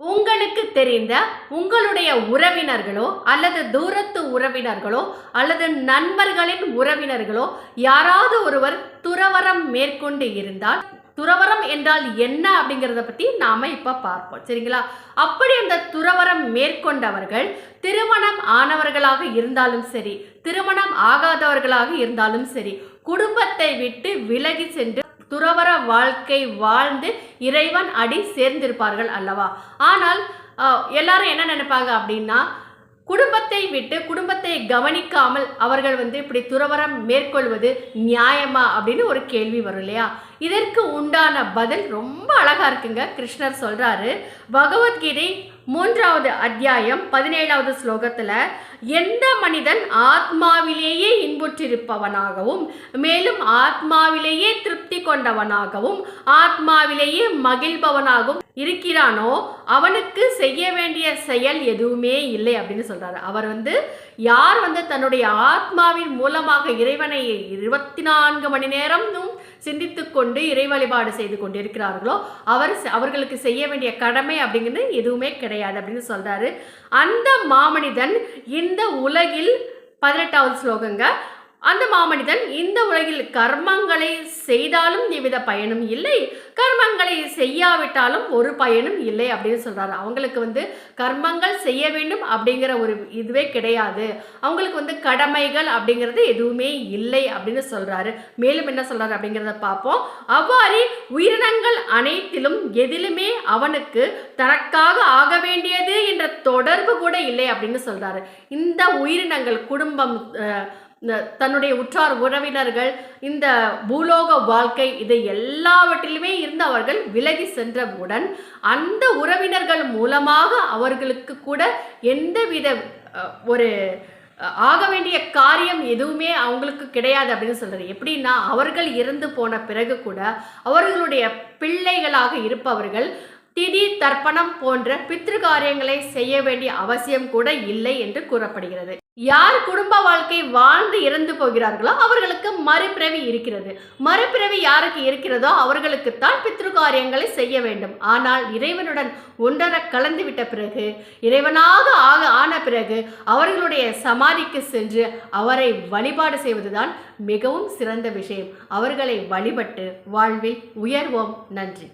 உங்களுக்கு தெரிந்த உங்களுடைய உறவினர்களோ அல்லது தூரத்து உறவினர்களோ அல்லது நண்பர்களின் உறவினர்களோ யாராவது ஒருவர் துறவரம் மேற்கொண்டு இருந்தால் துறவரம் என்றால் என்ன அப்படிங்கிறத பற்றி நாம இப்போ பார்ப்போம். சரிங்களா? அப்படி அந்த துறவரம் மேற்கொண்டவர்கள் திருமணம் ஆனவர்களாக இருந்தாலும் சரி திருமணம் ஆகாதவர்களாக இருந்தாலும் சரி குடும்பத்தை விட்டு விலகி சென்று துறவர வாழ்க்கை வாழ்ந்து இறைவன் அடி சேர்ந்திருப்பார்கள் அல்லவா? ஆனால் எல்லாரும் என்ன நினைப்பாங்க அப்படின்னா குடும்பத்தை விட்டு குடும்பத்தை கவனிக்காமல் அவர்கள் வந்து இப்படி துறவரம் மேற்கொள்வது நியாயமா அப்படின்னு ஒரு கேள்வி வரும் இல்லையா? இதற்கு உண்டான பதில் ரொம்ப அழகா இருக்குங்க. கிருஷ்ணர் சொல்றாரு பகவத்கீதை மூன்றாவது அத்தியாயம் பதினேழாவது ஸ்லோகத்துல எந்த மனிதன் ஆத்மாவிலேயே பெற்றிருப்பவனாகவும் மேலும் ஆத்மாவிலேயே திருப்தி கொண்டவனாகவும் ஆத்மாவிலேயே மகிழ்பவனாகவும் இருக்கிறானோ அவனுக்கு செய்ய வேண்டிய செயல் எதுவுமே இல்லை அப்படின்னு சொல்றாரு. அவர் வந்து யார் வந்து தன்னுடைய ஆத்மாவின் மூலமாக இறைவனை இருபத்தி நான்கு மணி நேரமும் சிந்தித்து கொண்டு இறை வழிபாடு செய்து கொண்டிருக்கிறார்களோ அவர் அவர்களுக்கு செய்ய வேண்டிய கடமை அப்படிங்கிறது எதுவுமே கிடையாது அப்படின்னு சொல்றாரு. அந்த மாமனிதன் இந்த உலகில் பதினெட்டாவது ஸ்லோகங்க அந்த மாமனிதன் இந்த உலகில் கர்மங்களை செய்தாலும் எவ்வித பயனும் இல்லை. கர்மங்களை செய்யாவிட்டாலும் ஒரு பயனும் இல்லை அப்படின்னு சொல்றாரு. அவங்களுக்கு வந்து கர்மங்கள் செய்ய வேண்டும் அப்படிங்கிற ஒரு இதுவே கிடையாது. அவங்களுக்கு வந்து கடமைகள் அப்படிங்கிறது எதுவுமே இல்லை அப்படின்னு சொல்றாரு. மேலும் என்ன சொல்றாரு அப்படிங்கிறத பார்ப்போம். அவ்வாறே உயிரினங்கள் அனைத்திலும் எதிலுமே அவனுக்கு தனக்காக ஆக வேண்டியது என்ற தொடர்பு கூட இல்லை அப்படின்னு சொல்றாரு. இந்த உயிரினங்கள் குடும்பம் தன்னுடைய உற்றார் உறவினர்கள் இந்த பூலோக வாழ்க்கை இது எல்லாவற்றிலுமே இருந்து அவர்கள் விலகி சென்றவுடன் அந்த உறவினர்கள் மூலமாக அவர்களுக்கு கூட எந்தவித ஒரு ஆக வேண்டிய காரியம் எதுவுமே அவங்களுக்கு கிடையாது அப்படின்னு சொல்கிறது எப்படின்னா அவர்கள் இறந்து போன பிறகு கூட அவர்களுடைய பிள்ளைகளாக இருப்பவர்கள் திதி தர்ப்பணம் போன்ற பித்ரு காரியங்களை செய்ய வேண்டிய அவசியம் கூட இல்லை என்று கூறப்படுகிறது. யார் குடும்ப வாழ்க்கை வாழ்ந்து இறந்து போகிறார்களோ அவர்களுக்கு மறுபிறவி இருக்கிறது. மறுபிறவி யாருக்கு இருக்கிறதோ அவர்களுக்குத்தான் பித்ரு காரியங்களை செய்ய வேண்டும். ஆனால் இறைவனுடன் ஒன்றரை கலந்து விட்ட பிறகு இறைவனாக ஆக ஆன பிறகு அவர்களுடைய சமாதிக்கு சென்று அவரை வழிபாடு செய்வதுதான் மிகவும் சிறந்த விஷயம். அவர்களை வழிபட்டு வாழ்வில் உயர்வோம். நன்றி.